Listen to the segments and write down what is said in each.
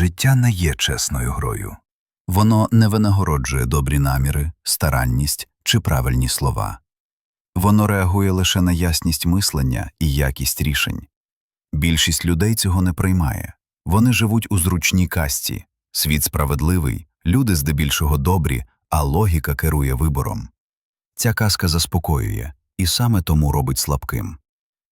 Життя не є чесною грою. Воно не винагороджує добрі наміри, старанність чи правильні слова. Воно реагує лише на ясність мислення і якість рішень. Більшість людей цього не приймає. Вони живуть у зручній касті. Світ справедливий, люди здебільшого добрі, а логіка керує вибором. Ця казка заспокоює і саме тому робить слабким.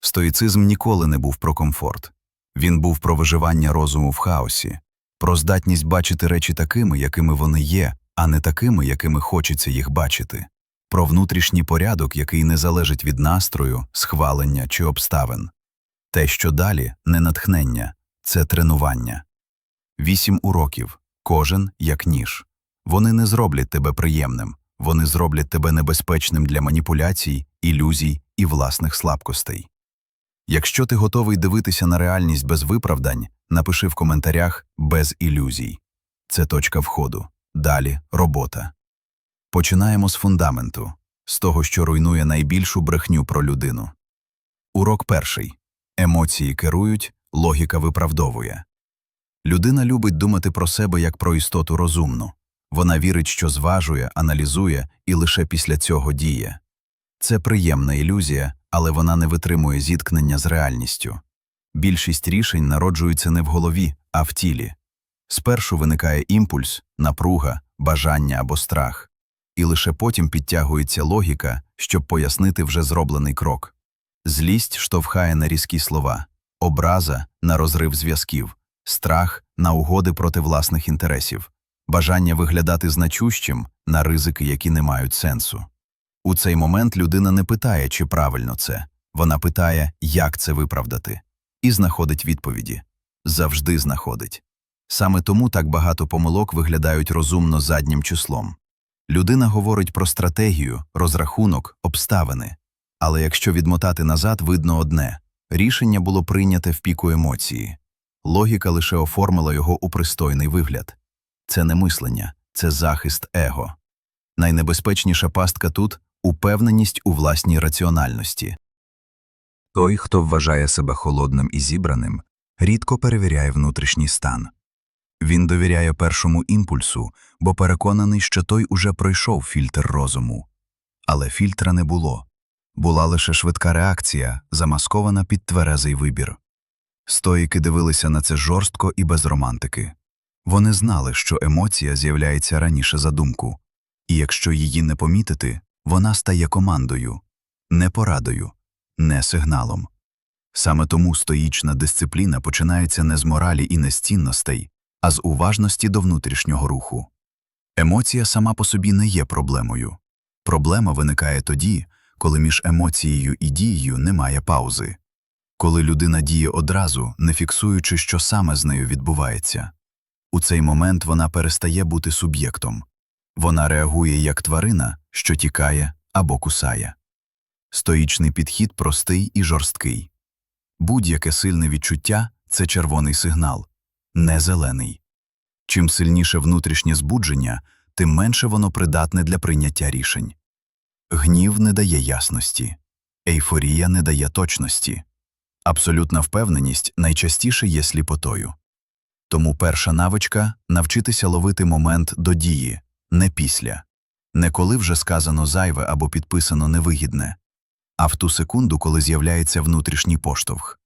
Стоїцизм ніколи не був про комфорт. Він був про виживання розуму в хаосі, про здатність бачити речі такими, якими вони є, а не такими, якими хочеться їх бачити, про внутрішній порядок, який не залежить від настрою, схвалення чи обставин. Те, що далі, не натхнення, це тренування. Вісім уроків, кожен як ніж. Вони не зроблять тебе приємним, вони зроблять тебе небезпечним для маніпуляцій, ілюзій і власних слабкостей. Якщо ти готовий дивитися на реальність без виправдань, напиши в коментарях без ілюзій. Це точка входу. Далі робота. Починаємо з фундаменту, з того, що руйнує найбільшу брехню про людину. Урок перший. Емоції керують, логіка виправдовує. Людина любить думати про себе як про істоту розумну. Вона вірить, що зважує, аналізує і лише після цього діє. Це приємна ілюзія, але вона не витримує зіткнення з реальністю. Більшість рішень народжуються не в голові, а в тілі. Спершу виникає імпульс, напруга, бажання або страх, і лише потім підтягується логіка, щоб пояснити вже зроблений крок. Злість штовхає на різкі слова, образа на розрив зв'язків, страх на угоди проти власних інтересів, бажання виглядати значущим на ризики, які не мають сенсу. У цей момент людина не питає, чи правильно це, вона питає, як це виправдати, і знаходить відповіді. Завжди знаходить. Саме тому так багато помилок виглядають розумно заднім числом. Людина говорить про стратегію, розрахунок, обставини. Але якщо відмотати назад, видно одне рішення було прийняте в піку емоції. Логіка лише оформила його у пристойний вигляд. Це не мислення, це захист его. Найнебезпечніша пастка тут упевненість у власній раціональності. Той, хто вважає себе холодним і зібраним, рідко перевіряє внутрішній стан. Він довіряє першому імпульсу, бо переконаний, що той уже пройшов фільтр розуму. Але фільтра не було. Була лише швидка реакція, замаскована під тверезий вибір. Стоїки дивилися на це жорстко і без романтики. Вони знали, що емоція з'являється раніше за думку, і якщо її не помітити, вона стає командою, не порадою, не сигналом. Саме тому стоїчна дисципліна починається не з моралі і не з цінностей, а з уважності до внутрішнього руху. Емоція сама по собі не є проблемою. Проблема виникає тоді, коли між емоцією і дією немає паузи, коли людина діє одразу, не фіксуючи, що саме з нею відбувається. У цей момент вона перестає бути суб'єктом. Вона реагує як тварина, що тікає або кусає. Стоїчний підхід простий і жорсткий. Будь-яке сильне відчуття це червоний сигнал, не зелений. Чим сильніше внутрішнє збудження, тим менше воно придатне для прийняття рішень. Гнів не дає ясності, ейфорія не дає точності. Абсолютна впевненість найчастіше є сліпотою. Тому перша навичка навчитися ловити момент до дії, не після, не коли вже сказано зайве або підписано невигідне, а в ту секунду, коли з'являється внутрішній поштовх.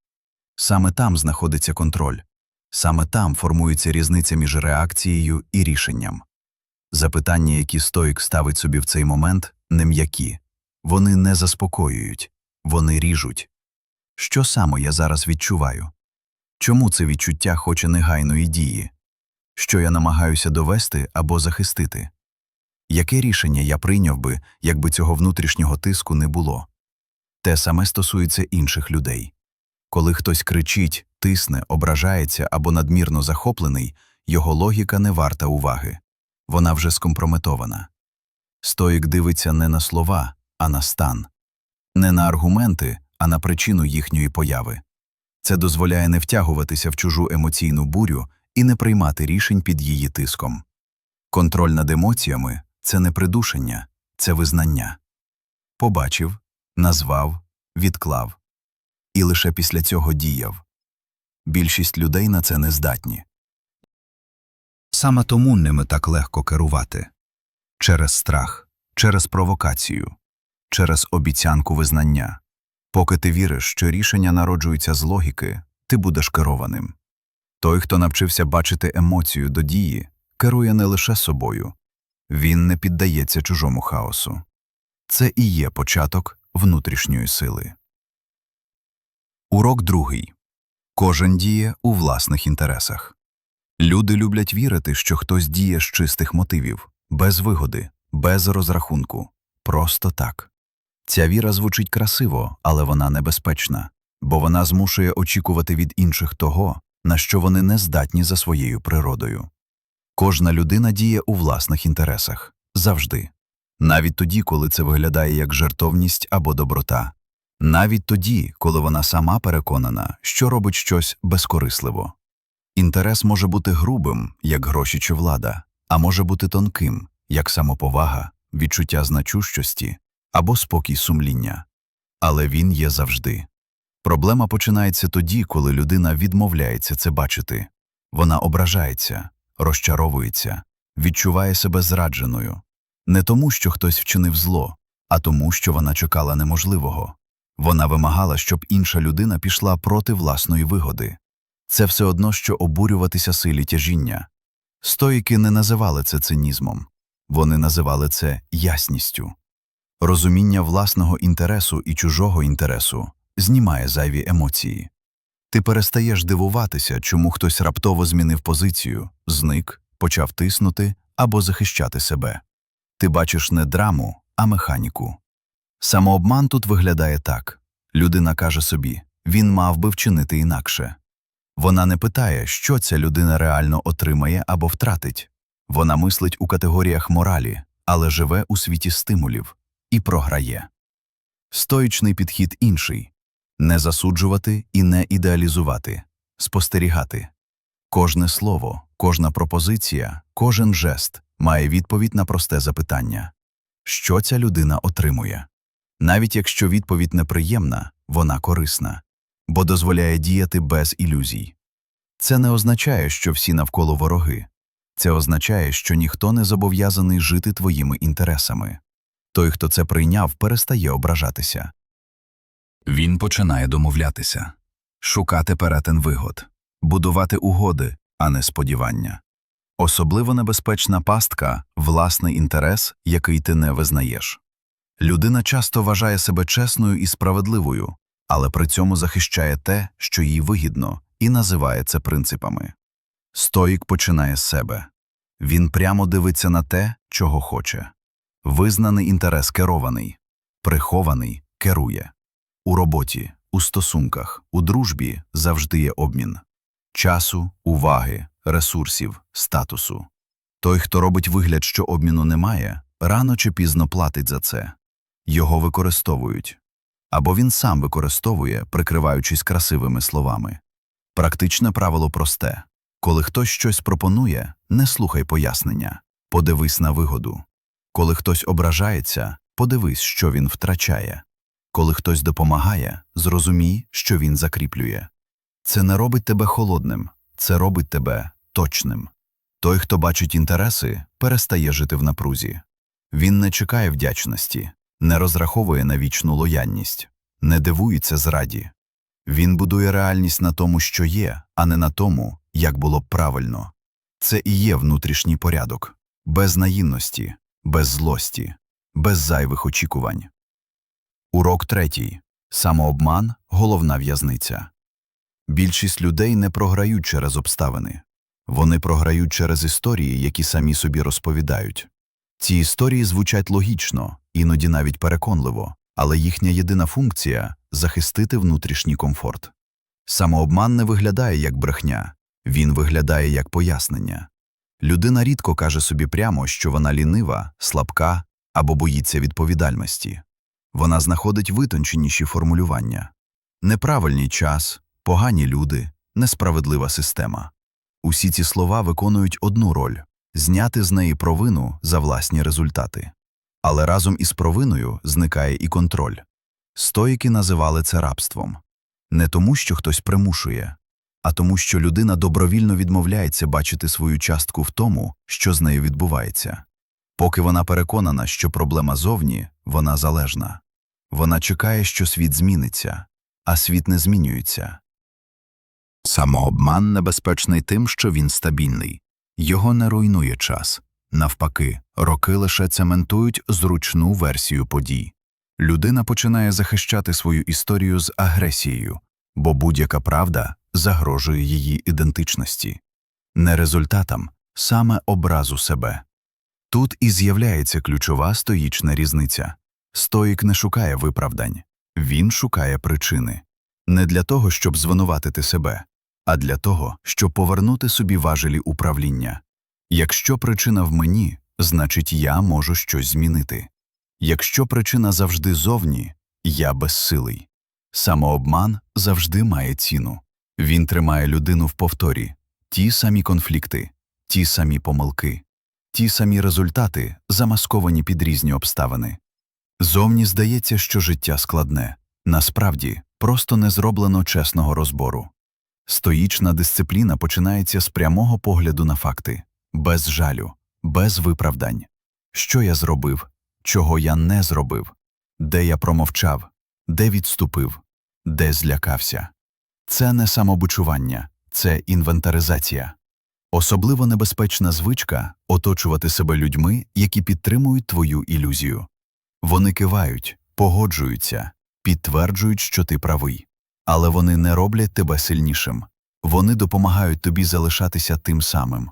Саме там знаходиться контроль, саме там формується різниця між реакцією і рішенням. Запитання, які стоїк ставить собі в цей момент, не м'які, вони не заспокоюють, вони ріжуть. Що саме я зараз відчуваю? Чому це відчуття хоче негайної дії? Що я намагаюся довести або захистити? Яке рішення я прийняв би, якби цього внутрішнього тиску не було? Те саме стосується інших людей. Коли хтось кричить, тисне, ображається або надмірно захоплений, його логіка не варта уваги. Вона вже скомпрометована. Стоїк дивиться не на слова, а на стан, не на аргументи, а на причину їхньої появи. Це дозволяє не втягуватися в чужу емоційну бурю і не приймати рішень під її тиском. Контроль над емоціями це не придушення, це визнання. Побачив, назвав, відклав. І лише після цього діяв. Більшість людей на це не здатні. Саме тому ними так легко керувати через страх, через провокацію, через обіцянку визнання. Поки ти віриш, що рішення народжуються з логіки, ти будеш керованим. Той, хто навчився бачити емоцію до дії, керує не лише собою, він не піддається чужому хаосу. Це і є початок внутрішньої сили. Урок другий. Кожен діє у власних інтересах. Люди люблять вірити, що хтось діє з чистих мотивів, без вигоди, без розрахунку, просто так. Ця віра звучить красиво, але вона небезпечна, бо вона змушує очікувати від інших того, на що вони не здатні за своєю природою. Кожна людина діє у власних інтересах завжди, навіть тоді, коли це виглядає як жертовність або доброта, навіть тоді, коли вона сама переконана, що робить щось безкорисливо. Інтерес може бути грубим, як гроші чи влада, а може бути тонким, як самоповага, відчуття значущості або спокій сумління. Але він є завжди. Проблема починається тоді, коли людина відмовляється це бачити. Вона ображається, розчаровується, відчуває себе зрадженою. Не тому, що хтось вчинив зло, а тому, що вона чекала неможливого. Вона вимагала, щоб інша людина пішла проти власної вигоди. Це все одно, що обурюватися силі тяжіння. Стоїки не називали це цинізмом, вони називали це ясністю. Розуміння власного інтересу і чужого інтересу знімає зайві емоції. Ти перестаєш дивуватися, чому хтось раптово змінив позицію, зник, почав тиснути або захищати себе. Ти бачиш не драму, а механіку. Самообман тут виглядає так людина каже собі він мав би вчинити інакше. Вона не питає, що ця людина реально отримає або втратить. Вона мислить у категоріях моралі, але живе у світі стимулів і програє. Стоїчний підхід інший не засуджувати і не ідеалізувати, спостерігати. Кожне слово, кожна пропозиція, кожен жест має відповідь на просте запитання що ця людина отримує. Навіть якщо відповідь неприємна, вона корисна, бо дозволяє діяти без ілюзій. Це не означає, що всі навколо вороги. Це означає, що ніхто не зобов'язаний жити твоїми інтересами. Той, хто це прийняв, перестає ображатися. Він починає домовлятися, шукати перетин вигод, будувати угоди, а не сподівання. Особливо небезпечна пастка власний інтерес, який ти не визнаєш. Людина часто вважає себе чесною і справедливою, але при цьому захищає те, що їй вигідно, і називає це принципами. Стоїк починає з себе. Він прямо дивиться на те, чого хоче. Визнаний інтерес керований, прихований керує. У роботі, у стосунках, у дружбі завжди є обмін часу, уваги, ресурсів, статусу. Той, хто робить вигляд, що обміну немає, рано чи пізно платить за це. Його використовують. Або він сам використовує, прикриваючись красивими словами. Практичне правило просте коли хтось щось пропонує, не слухай пояснення, подивись на вигоду. Коли хтось ображається, подивись, що він втрачає. Коли хтось допомагає, зрозумій, що він закріплює. Це не робить тебе холодним, це робить тебе точним. Той, хто бачить інтереси, перестає жити в напрузі. Він не чекає вдячності, не розраховує на вічну лоянність, не дивується зраді. Він будує реальність на тому, що є, а не на тому, як було б правильно. Це і є внутрішній порядок, без наївності, без злості, без зайвих очікувань. Урок третій самообман головна в'язниця. Більшість людей не програють через обставини, вони програють через історії, які самі собі розповідають. Ці історії звучать логічно, іноді навіть переконливо, але їхня єдина функція захистити внутрішній комфорт. Самообман не виглядає як брехня, він виглядає як пояснення. Людина рідко каже собі прямо, що вона лінива, слабка або боїться відповідальності. Вона знаходить витонченіші формулювання неправильний час, погані люди, несправедлива система. Усі ці слова виконують одну роль зняти з неї провину за власні результати. Але разом із провиною зникає і контроль. Стоїки називали це рабством не тому, що хтось примушує, а тому, що людина добровільно відмовляється бачити свою частку в тому, що з нею відбувається. Поки вона переконана, що проблема зовні, вона залежна. Вона чекає, що світ зміниться, а світ не змінюється. Самообман небезпечний тим, що він стабільний. Його не руйнує час. Навпаки, роки лише цементують зручну версію подій. Людина починає захищати свою історію з агресією, бо будь-яка правда загрожує її ідентичності. Не результатам, саме образу себе. Тут і з'являється ключова стоїчна різниця. Стоїк не шукає виправдань, він шукає причини. Не для того, щоб звинуватити себе, а для того, щоб повернути собі важелі управління. Якщо причина в мені, значить я можу щось змінити. Якщо причина завжди зовні, я безсилий. Самообман завжди має ціну. Він тримає людину в повторі, ті самі конфлікти, ті самі помилки, ті самі результати, замасковані під різні обставини. Зовні здається, що життя складне, насправді просто не зроблено чесного розбору. Стоїчна дисципліна починається з прямого погляду на факти, без жалю, без виправдань. Що я зробив, чого я не зробив, де я промовчав, де відступив, де злякався. Це не самобичування, це інвентаризація. Особливо небезпечна звичка оточувати себе людьми, які підтримують твою ілюзію. Вони кивають, погоджуються, підтверджують, що ти правий. Але вони не роблять тебе сильнішим. Вони допомагають тобі залишатися тим самим.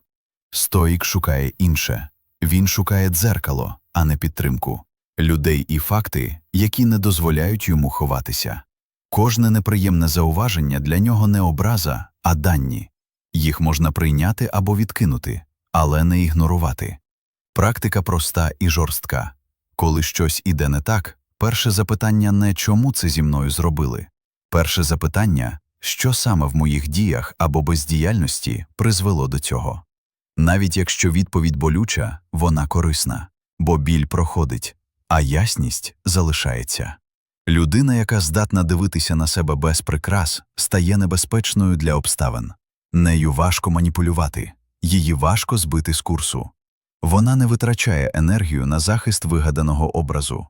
Стоїк шукає інше. Він шукає дзеркало, а не підтримку, людей і факти, які не дозволяють йому ховатися. Кожне неприємне зауваження для нього не образа, а дані. Їх можна прийняти або відкинути, але не ігнорувати. Практика проста і жорстка. Коли щось іде не так, перше запитання не чому це зі мною зробили. Перше запитання що саме в моїх діях або бездіяльності призвело до цього. Навіть якщо відповідь болюча, вона корисна, бо біль проходить, а ясність залишається. Людина, яка здатна дивитися на себе без прикрас, стає небезпечною для обставин. Нею важко маніпулювати, її важко збити з курсу. Вона не витрачає енергію на захист вигаданого образу.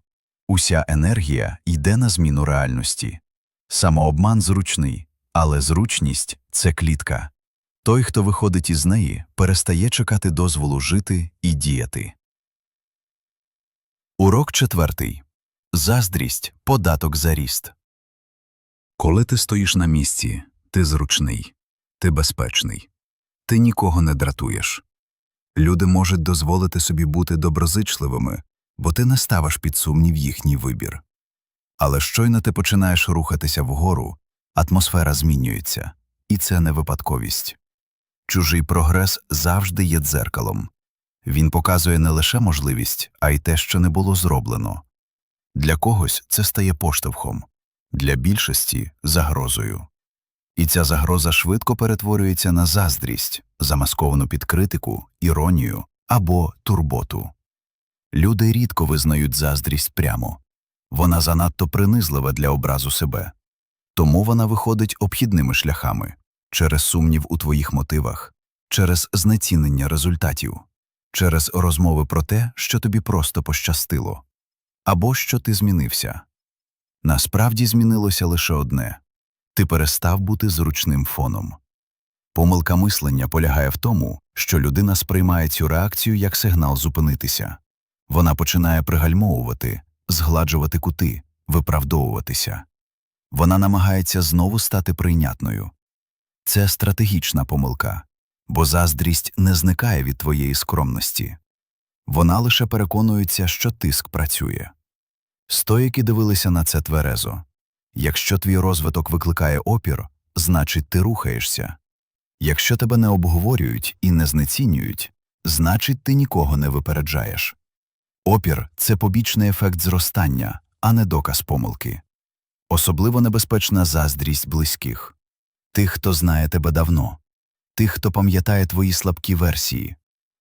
Уся енергія йде на зміну реальності. Самообман зручний, але зручність це клітка. Той, хто виходить із неї, перестає чекати дозволу жити і діяти. Урок четвертий. Заздрість податок за ріст. Коли ти стоїш на місці, ти зручний, ти безпечний, ти нікого не дратуєш. Люди можуть дозволити собі бути доброзичливими, бо ти не ставиш під сумнів їхній вибір. Але щойно ти починаєш рухатися вгору, атмосфера змінюється, і це не випадковість. Чужий прогрес завжди є дзеркалом. Він показує не лише можливість, а й те, що не було зроблено. Для когось це стає поштовхом, для більшості загрозою. І ця загроза швидко перетворюється на заздрість, замасковану під критику, іронію або турботу. Люди рідко визнають заздрість прямо вона занадто принизлива для образу себе, тому вона виходить обхідними шляхами через сумнів у твоїх мотивах, через знецінення результатів, через розмови про те, що тобі просто пощастило, або що ти змінився. Насправді змінилося лише одне ти перестав бути зручним фоном. Помилка мислення полягає в тому, що людина сприймає цю реакцію як сигнал зупинитися. Вона починає пригальмовувати, згладжувати кути, виправдовуватися. Вона намагається знову стати прийнятною. Це стратегічна помилка, бо заздрість не зникає від твоєї скромності. Вона лише переконується, що тиск працює. Стоїки дивилися на це тверезо. Якщо твій розвиток викликає опір, значить ти рухаєшся. Якщо тебе не обговорюють і не знецінюють, значить ти нікого не випереджаєш. Опір це побічний ефект зростання, а не доказ помилки. Особливо небезпечна заздрість близьких тих, хто знає тебе давно, тих, хто пам'ятає твої слабкі версії.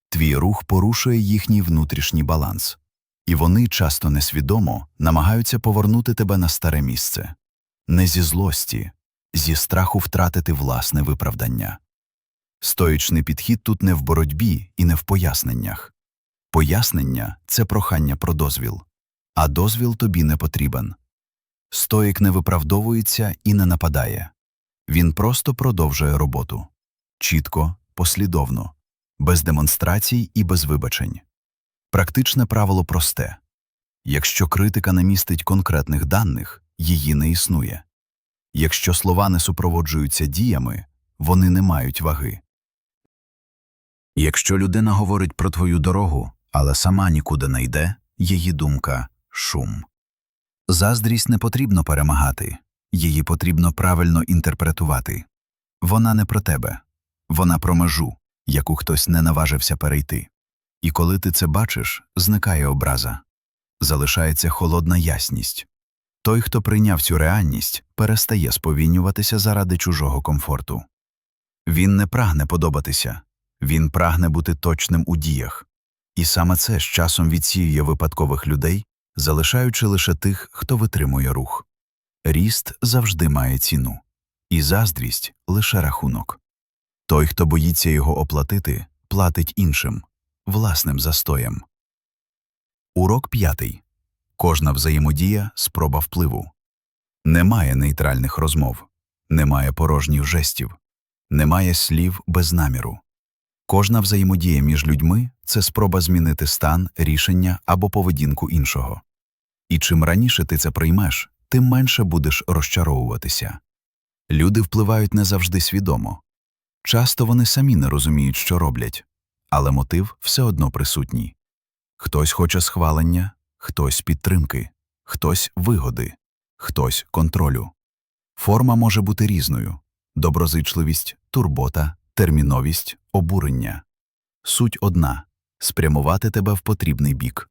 Твій рух порушує їхній внутрішній баланс, і вони часто несвідомо намагаються повернути тебе на старе місце не зі злості, зі страху втратити власне виправдання. Стоїчний підхід тут не в боротьбі і не в поясненнях. Пояснення це прохання про дозвіл, а дозвіл тобі не потрібен. Стоїк не виправдовується і не нападає. Він просто продовжує роботу чітко, послідовно, без демонстрацій і без вибачень. Практичне правило просте якщо критика не містить конкретних даних, її не існує. Якщо слова не супроводжуються діями, вони не мають ваги. Якщо людина говорить про твою дорогу, але сама нікуди не йде, її думка шум. Заздрість не потрібно перемагати, її потрібно правильно інтерпретувати. Вона не про тебе, вона про межу, яку хтось не наважився перейти. І коли ти це бачиш, зникає образа, залишається холодна ясність. Той, хто прийняв цю реальність, перестає сповільнюватися заради чужого комфорту. Він не прагне подобатися, він прагне бути точним у діях. І саме це з часом відсіює випадкових людей, залишаючи лише тих, хто витримує рух. Ріст завжди має ціну, і заздрість лише рахунок. Той, хто боїться його оплатити, платить іншим, власним застоєм. Урок п'ятий. Кожна взаємодія спроба впливу. Немає нейтральних розмов, немає порожніх жестів, немає слів без наміру. Кожна взаємодія між людьми це спроба змінити стан, рішення або поведінку іншого. І чим раніше ти це приймеш, тим менше будеш розчаровуватися. Люди впливають не завжди свідомо. Часто вони самі не розуміють, що роблять, але мотив все одно присутній. Хтось хоче схвалення, хтось підтримки, хтось вигоди, хтось контролю. Форма може бути різною доброзичливість, турбота, терміновість, обурення. Суть одна спрямувати тебе в потрібний бік.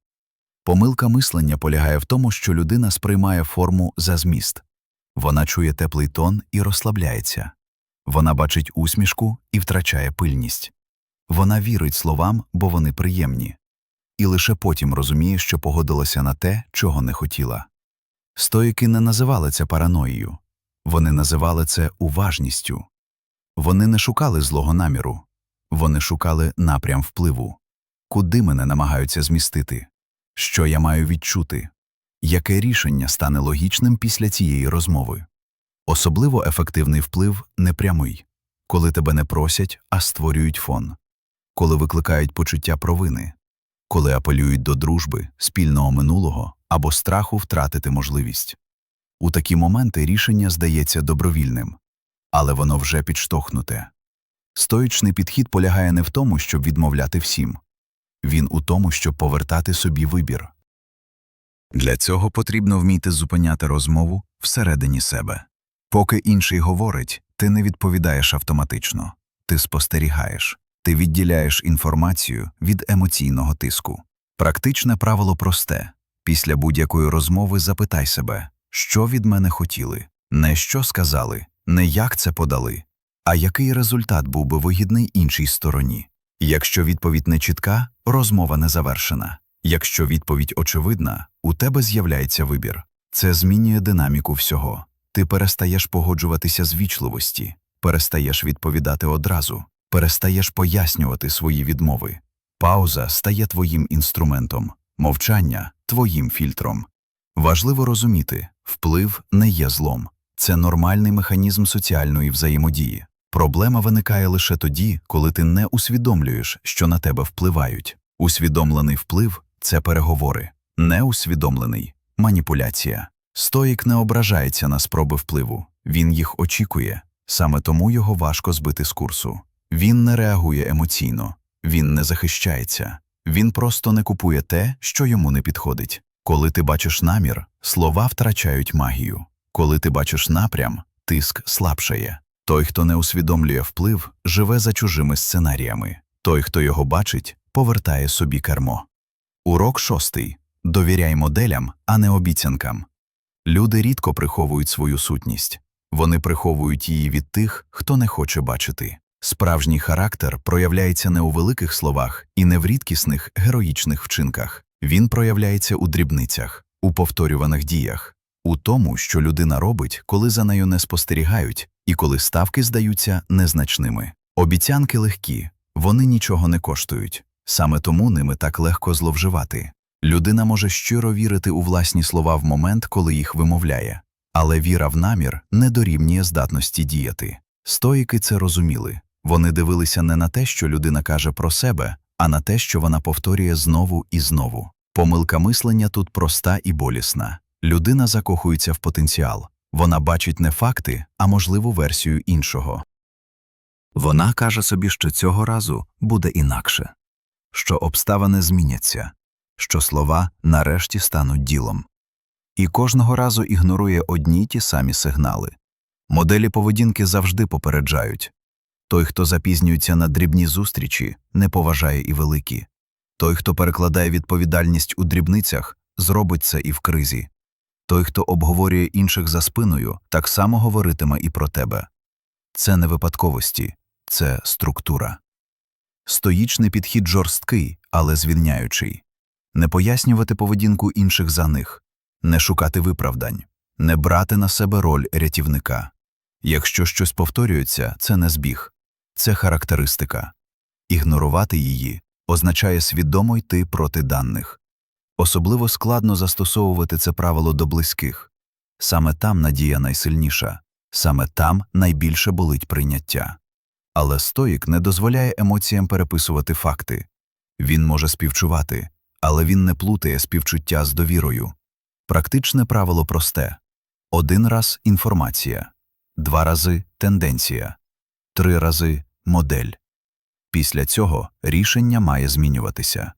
Помилка мислення полягає в тому, що людина сприймає форму за зміст. Вона чує теплий тон і розслабляється. Вона бачить усмішку і втрачає пильність. Вона вірить словам, бо вони приємні. І лише потім розуміє, що погодилася на те, чого не хотіла. Стоїки не називали це параноєю, вони називали це уважністю. Вони не шукали злого наміру, вони шукали напрям впливу. Куди мене намагаються змістити? Що я маю відчути? Яке рішення стане логічним після цієї розмови? Особливо ефективний вплив непрямий, коли тебе не просять, а створюють фон, коли викликають почуття провини, коли апелюють до дружби, спільного минулого або страху втратити можливість. У такі моменти рішення здається добровільним, але воно вже підштовхнуте. Стоїчний підхід полягає не в тому, щоб відмовляти всім він у тому, щоб повертати собі вибір. Для цього потрібно вміти зупиняти розмову всередині себе. Поки інший говорить, ти не відповідаєш автоматично, ти спостерігаєш, ти відділяєш інформацію від емоційного тиску. Практичне правило просте після будь-якої розмови запитай себе, що від мене хотіли, не що сказали, не як це подали, а який результат був би вигідний іншій стороні. Якщо відповідь не чітка, розмова не завершена. Якщо відповідь очевидна, у тебе з'являється вибір. Це змінює динаміку всього. Ти перестаєш погоджуватися з вічливості, перестаєш відповідати одразу, перестаєш пояснювати свої відмови. Пауза стає твоїм інструментом, мовчання твоїм фільтром. Важливо розуміти, вплив не є злом, це нормальний механізм соціальної взаємодії. Проблема виникає лише тоді, коли ти не усвідомлюєш, що на тебе впливають. Усвідомлений вплив це переговори, неусвідомлений маніпуляція. Стоїк не ображається на спроби впливу, він їх очікує, саме тому його важко збити з курсу. Він не реагує емоційно, він не захищається, він просто не купує те, що йому не підходить. Коли ти бачиш намір, слова втрачають магію. Коли ти бачиш напрям, тиск слабшає. Той, хто не усвідомлює вплив, живе за чужими сценаріями. Той, хто його бачить, повертає собі кермо. Урок шостий. Довіряй моделям, а не обіцянкам. Люди рідко приховують свою сутність. Вони приховують її від тих, хто не хоче бачити. Справжній характер проявляється не у великих словах і не в рідкісних героїчних вчинках. Він проявляється у дрібницях, у повторюваних діях, у тому, що людина робить, коли за нею не спостерігають, і коли ставки здаються незначними. Обіцянки легкі, вони нічого не коштують. Саме тому ними так легко зловживати. Людина може щиро вірити у власні слова в момент, коли їх вимовляє, але віра в намір не дорівнює здатності діяти. Стоїки це розуміли. Вони дивилися не на те, що людина каже про себе, а на те, що вона повторює знову і знову. Помилка мислення тут проста і болісна. Людина закохується в потенціал. Вона бачить не факти, а можливу версію іншого. Вона каже собі, що цього разу буде інакше, що обставини зміняться, що слова нарешті стануть ділом. І кожного разу ігнорує одні й ті самі сигнали. Моделі поведінки завжди попереджають той, хто запізнюється на дрібні зустрічі, не поважає і великі. Той, хто перекладає відповідальність у дрібницях, зробить це і в кризі. Той, хто обговорює інших за спиною, так само говоритиме і про тебе. Це не випадковості, це структура. Стоїчний підхід жорсткий, але звільняючий. Не пояснювати поведінку інших за них, не шукати виправдань, не брати на себе роль рятівника. Якщо щось повторюється, це не збіг, це характеристика. Ігнорувати її означає свідомо йти проти даних. Особливо складно застосовувати це правило до близьких. Саме там надія найсильніша, саме там найбільше болить прийняття. Але стоїк не дозволяє емоціям переписувати факти. Він може співчувати, але він не плутає співчуття з довірою. Практичне правило просте один раз інформація, два рази тенденція, три рази модель. Після цього рішення має змінюватися.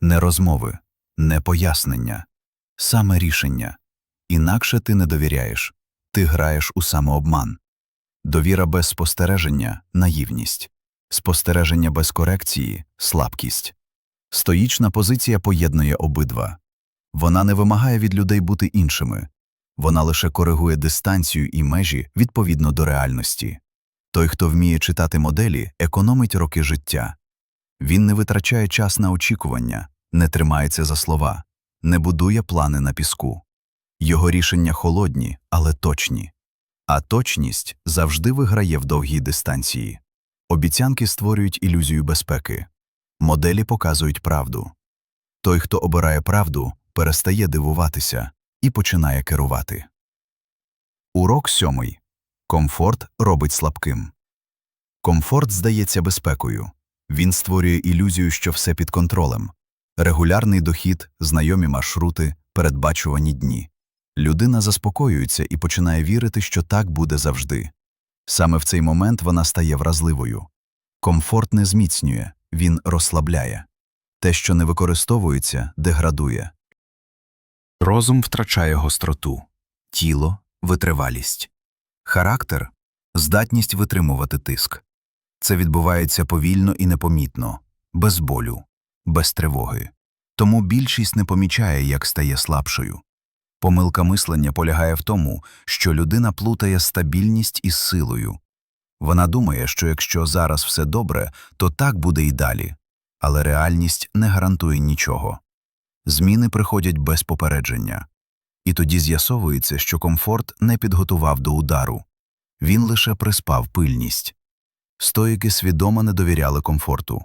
Не розмови, не пояснення, саме рішення. Інакше ти не довіряєш, ти граєш у самообман. Довіра без спостереження наївність, спостереження без корекції слабкість. Стоїчна позиція поєднує обидва. Вона не вимагає від людей бути іншими, вона лише коригує дистанцію і межі відповідно до реальності. Той, хто вміє читати моделі, економить роки життя. Він не витрачає час на очікування, не тримається за слова, не будує плани на піску. Його рішення холодні, але точні. А точність завжди виграє в довгій дистанції. Обіцянки створюють ілюзію безпеки. Моделі показують правду. Той, хто обирає правду, перестає дивуватися і починає керувати. Урок сьомий. Комфорт робить слабким. Комфорт здається безпекою. Він створює ілюзію, що все під контролем. Регулярний дохід, знайомі маршрути, передбачувані дні. Людина заспокоюється і починає вірити, що так буде завжди. Саме в цей момент вона стає вразливою. Комфорт не зміцнює, він розслабляє. Те, що не використовується, деградує. Розум втрачає гостроту, тіло витривалість, характер здатність витримувати тиск. Це відбувається повільно і непомітно, без болю, без тривоги. Тому більшість не помічає, як стає слабшою. Помилка мислення полягає в тому, що людина плутає стабільність із силою. Вона думає, що якщо зараз все добре, то так буде і далі, але реальність не гарантує нічого. Зміни приходять без попередження. І тоді з'ясовується, що комфорт не підготував до удару він лише приспав пильність. Стоїки свідомо не довіряли комфорту.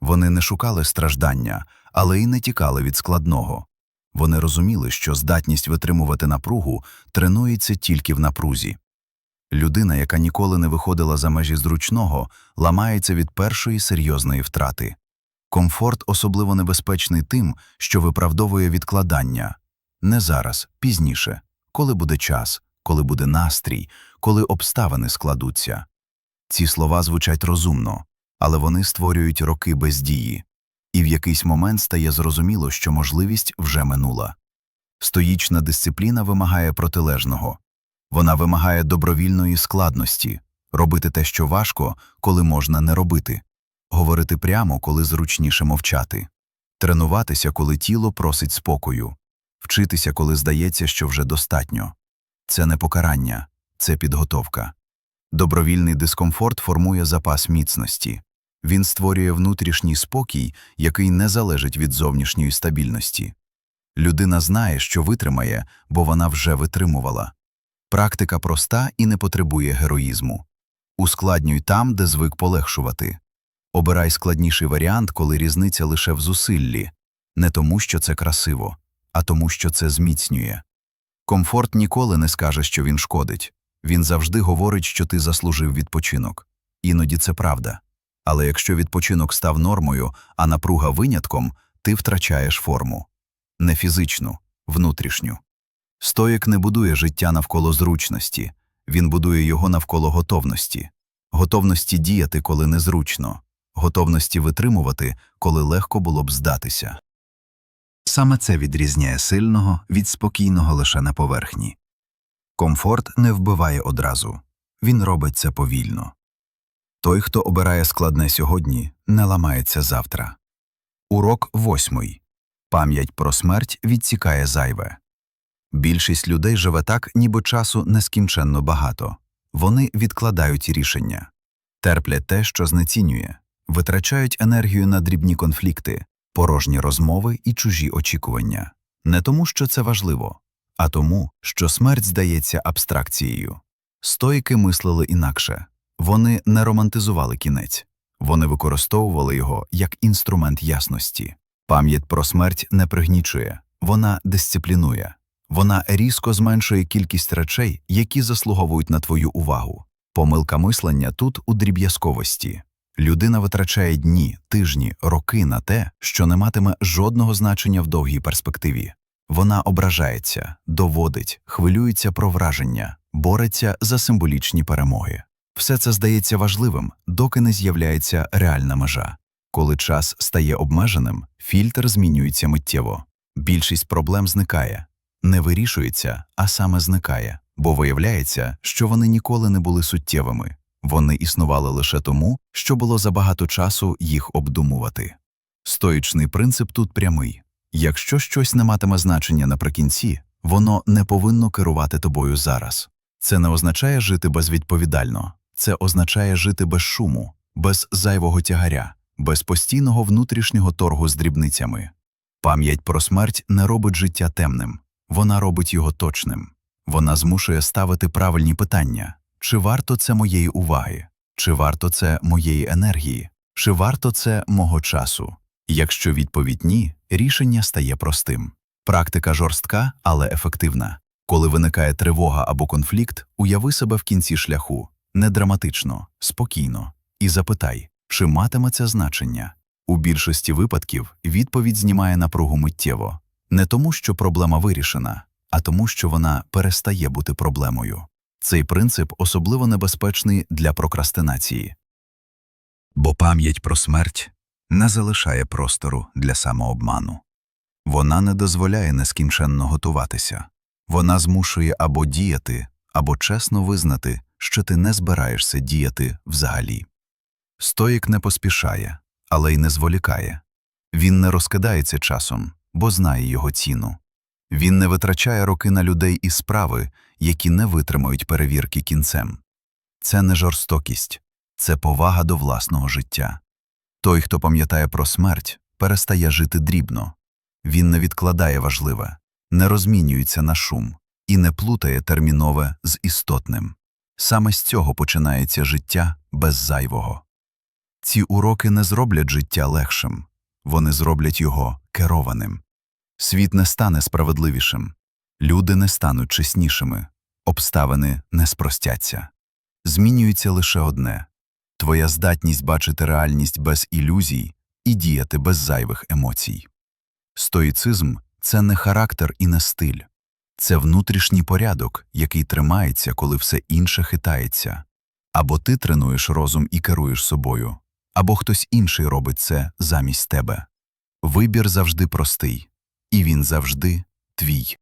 Вони не шукали страждання, але й не тікали від складного. Вони розуміли, що здатність витримувати напругу тренується тільки в напрузі. Людина, яка ніколи не виходила за межі зручного, ламається від першої серйозної втрати. Комфорт особливо небезпечний тим, що виправдовує відкладання не зараз, пізніше, коли буде час, коли буде настрій, коли обставини складуться. Ці слова звучать розумно, але вони створюють роки бездії, і в якийсь момент стає зрозуміло, що можливість вже минула. Стоїчна дисципліна вимагає протилежного. Вона вимагає добровільної складності робити те, що важко, коли можна не робити, говорити прямо, коли зручніше мовчати, тренуватися, коли тіло просить спокою, вчитися, коли здається, що вже достатньо. Це не покарання, це підготовка. Добровільний дискомфорт формує запас міцності. Він створює внутрішній спокій, який не залежить від зовнішньої стабільності. Людина знає, що витримає, бо вона вже витримувала. Практика проста і не потребує героїзму. Ускладнюй там, де звик полегшувати. Обирай складніший варіант, коли різниця лише в зусиллі, не тому, що це красиво, а тому, що це зміцнює. Комфорт ніколи не скаже, що він шкодить. Він завжди говорить, що ти заслужив відпочинок. Іноді це правда. Але якщо відпочинок став нормою, а напруга винятком, ти втрачаєш форму. Не фізичну, внутрішню. Стоїк не будує життя навколо зручності, він будує його навколо готовності. Готовності діяти, коли незручно, готовності витримувати, коли легко було б здатися. Саме це відрізняє сильного від спокійного лише на поверхні. Комфорт не вбиває одразу, він робить це повільно. Той, хто обирає складне сьогодні, не ламається завтра. Урок восьмий. Пам'ять про смерть відсікає зайве. Більшість людей живе так, ніби часу нескінченно багато. Вони відкладають рішення, терплять те, що знецінює, витрачають енергію на дрібні конфлікти, порожні розмови і чужі очікування. Не тому, що це важливо, а тому, що смерть здається абстракцією. Стоїки мислили інакше вони не романтизували кінець, вони використовували його як інструмент ясності. Пам'ять про смерть не пригнічує, вона дисциплінує, вона різко зменшує кількість речей, які заслуговують на твою увагу. Помилка мислення тут у дріб'язковості. Людина витрачає дні, тижні, роки на те, що не матиме жодного значення в довгій перспективі. Вона ображається, доводить, хвилюється про враження, бореться за символічні перемоги. Все це здається важливим, доки не з'являється реальна межа. Коли час стає обмеженим, фільтр змінюється миттєво. Більшість проблем зникає, не вирішується, а саме зникає, бо виявляється, що вони ніколи не були суттєвими. Вони існували лише тому, що було забагато часу їх обдумувати. Стоїчний принцип тут прямий якщо щось не матиме значення наприкінці, воно не повинно керувати тобою зараз. Це не означає жити безвідповідально, це означає жити без шуму, без зайвого тягаря, без постійного внутрішнього торгу з дрібницями. Пам'ять про смерть не робить життя темним, вона робить його точним. Вона змушує ставити правильні питання чи варто це моєї уваги, чи варто це моєї енергії, чи варто це мого часу. Якщо відповідь ні, рішення стає простим. Практика жорстка, але ефективна. Коли виникає тривога або конфлікт, уяви себе в кінці шляху не драматично, спокійно, і запитай, чи матиме це значення. У більшості випадків відповідь знімає напругу миттєво, не тому, що проблема вирішена, а тому, що вона перестає бути проблемою. Цей принцип особливо небезпечний для прокрастинації. Бо пам'ять про смерть не залишає простору для самообману. Вона не дозволяє нескінченно готуватися, вона змушує або діяти, або чесно визнати, що ти не збираєшся діяти взагалі. Стоїк не поспішає, але й не зволікає. Він не розкидається часом, бо знає його ціну. Він не витрачає роки на людей і справи, які не витримають перевірки кінцем. Це не жорстокість, це повага до власного життя. Той, хто пам'ятає про смерть, перестає жити дрібно. Він не відкладає важливе, не розмінюється на шум і не плутає термінове з істотним. Саме з цього починається життя без зайвого. Ці уроки не зроблять життя легшим, вони зроблять його керованим. Світ не стане справедливішим, люди не стануть чеснішими, обставини не спростяться. Змінюється лише одне твоя здатність бачити реальність без ілюзій і діяти без зайвих емоцій. Стоїцизм це не характер і не стиль, це внутрішній порядок, який тримається, коли все інше хитається. Або ти тренуєш розум і керуєш собою, або хтось інший робить це замість тебе. Вибір завжди простий, і він завжди твій.